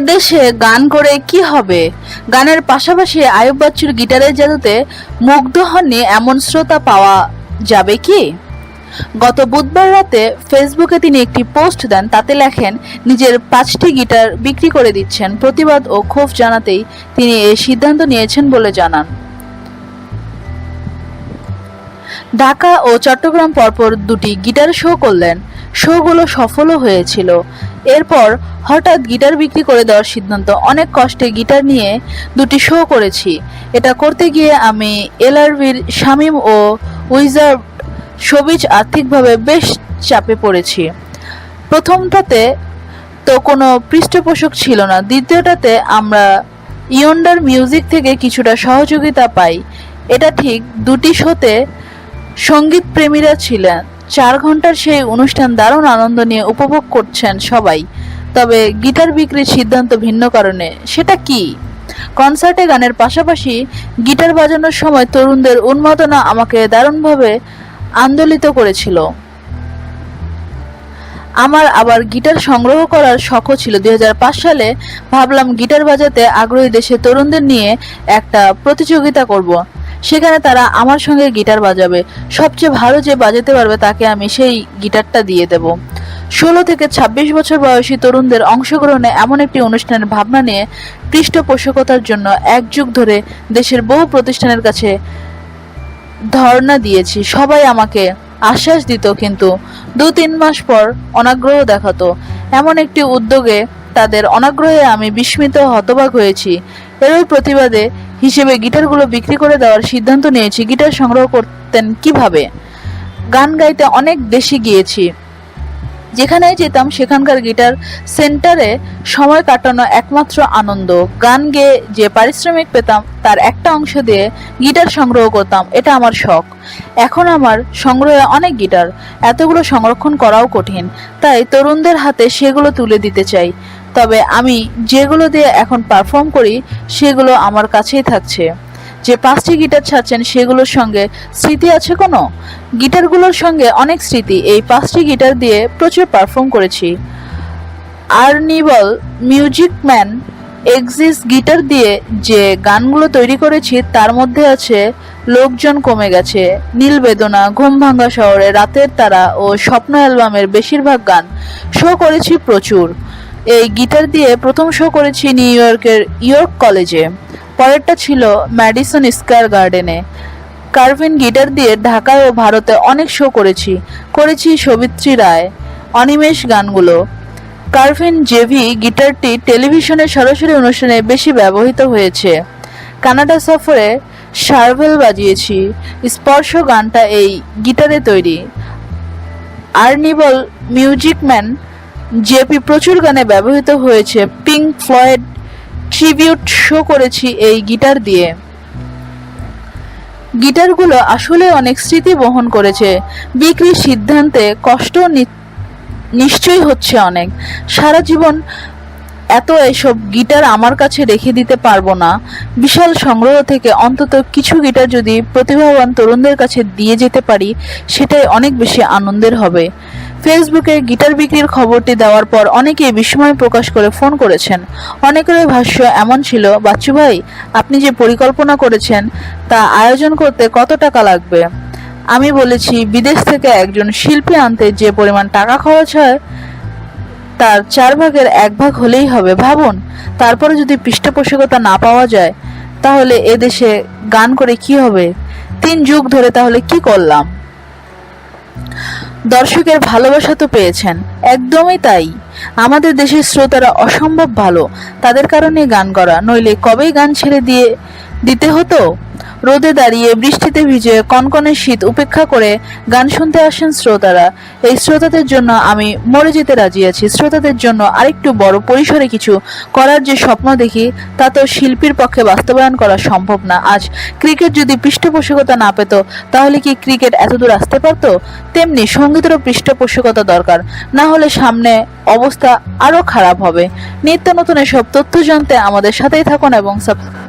দেশে গান করে কি হবে? গানের পাশাপাশি আয়ুব বাচ্চুর গিটারের জাদুতে মুগ্ধ হননি এমন শ্রোতা পাওয়া যাবে কি? গত বুধবার রাতে ফেসবুকে তিনি একটি পোস্ট দেন, তাতে লেখেন, নিজের পাঁচটি গিটার বিক্রি করে দিচ্ছেন। প্রতিবাদ ও ক্ষোভ জানাতেই তিনি এই সিদ্ধান্ত নিয়েছেন বলে জানান। ঢাকা ও চট্টগ্রাম পরপর দুটি গিটার শো করলেন। শোগুলো সফলও হয়েছিল। এরপর হঠাৎ গিটার বিক্রি করে দেওয়ার সিদ্ধান্ত। অনেক কষ্টে গিটার নিয়ে দুটি শো করেছি। এটা করতে গিয়ে আমি এলআরভির শামীম ও উইজার্ভ সবিজ আর্থিকভাবে বেশ চাপে পড়েছি। প্রথমটাতে তো কোনো পৃষ্ঠপোষক ছিল না। দ্বিতীয়টাতে আমরা ইয়ন্ডার মিউজিক থেকে কিছুটা সহযোগিতা পাই। এটা ঠিক দুটি শোতে সংগীত প্রেমীরা ছিলেন। চার ঘণ্টার সেই অনুষ্ঠান দারুণ আনন্দ নিয়ে উপভোগ করছেন সবাই। তবে গিটার বিক্রির সিদ্ধান্ত ভিন্ন কারণে। সেটা কি? কনসার্টে গানের পাশাপাশি গিটার বাজানোর সময় তরুণদের উন্মাদনা আমাকে দারুণভাবে আন্দোলিত করেছিল। আমার আবার গিটার সংগ্রহ করার শখও ছিল। দুই হাজার পাঁচ সালে ভাবলাম গিটার বাজাতে আগ্রহী দেশে তরুণদের নিয়ে একটা প্রতিযোগিতা করব। সেখানে তারা আমার সঙ্গে গিটার বাজাবে। সবচেয়ে ভালো যে বাজাতে পারবে তাকে আমি সেই গিটারটা দিয়ে দেব। ষোলো থেকে ২৬ বছর বয়সী তরুণদের অংশগ্রহণে এমন একটি অনুষ্ঠানের ভাবনা নিয়ে পৃষ্ঠপোষকতার জন্য এক যুগ ধরে দেশের বহু প্রতিষ্ঠানের কাছে ধর্ণা দিয়েছি। সবাই আমাকে আশ্বাস দিত কিন্তু দু তিন মাস পর অনাগ্রহ দেখাতো। এমন একটি উদ্যোগে তাদের অনাগ্রহে আমি বিস্মিত হতবাক হয়েছি। এরই প্রতিবাদে হিসেবে গিটারগুলো বিক্রি করে দেওয়ার সিদ্ধান্ত নিয়েছি। গিটার সংগ্রহ করতেন কীভাবে? গান গাইতে অনেক দেশে গিয়েছি। যেখানেই যেতাম, সেখানকার গিটার সেন্টারে সময় কাটানো একমাত্র আনন্দ। গান গেয়ে যে পারিশ্রমিক পেতাম, তার একটা অংশ দিয়ে গিটার সংগ্রহ করতাম। এটা আমার শখ। এখন আমার সংগ্রহে অনেক গিটার। এতগুলো সংরক্ষণ করাও কঠিন। তাই তরুণদের হাতে সেগুলো তুলে দিতে চাই। তবে আমি যেগুলো দিয়ে এখন পারফর্ম করি, সেগুলো আমার কাছেই থাকছে। যে পাঁচটি গিটার ছাড়ছেন, সেগুলোর সঙ্গে স্মৃতি আছে কোনো? গিটারগুলোর সঙ্গে অনেক স্মৃতি, এই পাঁচটি গিটার দিয়ে প্রচুর পারফর্ম করেছি। আর্নিবল মিউজিক ম্যান এক্সিস গিটার দিয়ে যে গানগুলো তৈরি করেছি, তার মধ্যে আছে লোকজন কমে গেছে। নীল বেদনা, ঘুম ভাঙ্গা শহরে, রাতের তারা ও স্বপ্ন অ্যালবামের বেশিরভাগ গান শো করেছি প্রচুর। এই গিটার দিয়ে প্রথম শো করেছি নিউ ইয়র্কের ইয়র্ক কলেজে। পরেরটা ছিল ম্যাডিসন স্কয়ার গার্ডেনে। কার্ভিন গিটার দিয়ে ঢাকায় ও ভারতে অনেক শো করেছি। করেছি সবিত্রী রায়, অনিমেষ গানগুলো। কার্ভিন জেভি গিটারটি টেলিভিশনের সরাসরি অনুষ্ঠানে বেশি ব্যবহৃত হয়েছে। কানাডা সফরে শার্ভেল বাজিয়েছি। স্পর্শ গানটা এই গিটারে তৈরি। আর্নিবল মিউজিক ম্যান জেপি প্রচুর গানে ব্যবহৃত হয়েছে। পিঙ্ক ফ্লয়েড ট্রিবিউট শো করেছি এই গিটার দিয়ে। গিটারগুলো আসলে অনেক স্মৃতি বহন করেছে। বিক্রির সিদ্ধান্তে কষ্ট নিশ্চয়ই হচ্ছে অনেক। সারা জীবন এত এসব গিটার আমার কাছে রেখে দিতে পারব না। বিশাল সংগ্রহ থেকে অন্তত কিছু গিটার যদি প্রতিভাবান তরুণদের কাছে দিয়ে যেতে পারি, সেটাই অনেক বেশি আনন্দের হবে। ফেসবুকে গিটার বিক্রির খবরটি দেওয়ার পর অনেকেই বিস্ময় প্রকাশ করে ফোন করেছেন। অনেকেরই ভাষ্য এমন ছিল, বাচ্চু ভাই, আপনি যে পরিকল্পনা করেছেন, তা আয়োজন করতে কত টাকা লাগবে? আমি বলেছি, বিদেশ থেকে একজন শিল্পী আনতে যে পরিমাণ টাকা খরচ হয়, তার চার ভাগের এক ভাগ হলেই হবে। ভাবুন, তারপরে যদি পৃষ্ঠপোষকতা না পাওয়া যায়, তাহলে এদেশে গান করে কি হবে? তিন যুগ ধরে তাহলে কি করলাম? দর্শকের ভালোবাসা তো পেয়েছেন। একদমই তাই। আমাদের দেশের শ্রোতারা অসম্ভব ভালো। তাদের কারণে গান করা, নইলে কবেই গান ছেড়ে দিয়ে দিতে হতো? রোদে দাঁড়িয়ে বৃষ্টিতে ভিজে কনকনে শীত উপেক্ষা করে গান শুনতে আসেন শ্রোতারা। এই শ্রোতাদের জন্য আমি মরে যেতে রাজি আছি। শ্রোতাদের জন্য আরেকটু বড় পরিসরে কিছু করার যে স্বপ্ন দেখি, তা তো শিল্পীর পক্ষে বাস্তবায়ন করা সম্ভব না। আজ ক্রিকেট যদি পৃষ্ঠপোষকতা না পেত, তাহলে কি ক্রিকেট এতদূর আসতে পারত? তেমনি সঙ্গীতেরও পৃষ্ঠপোষকতা দরকার। না হলে সামনে অবস্থা আরও খারাপ হবে। নিত্য নতুন এসব তথ্য জানতে আমাদের সাথেই থাকুন এবং সাবস্ক্রাইব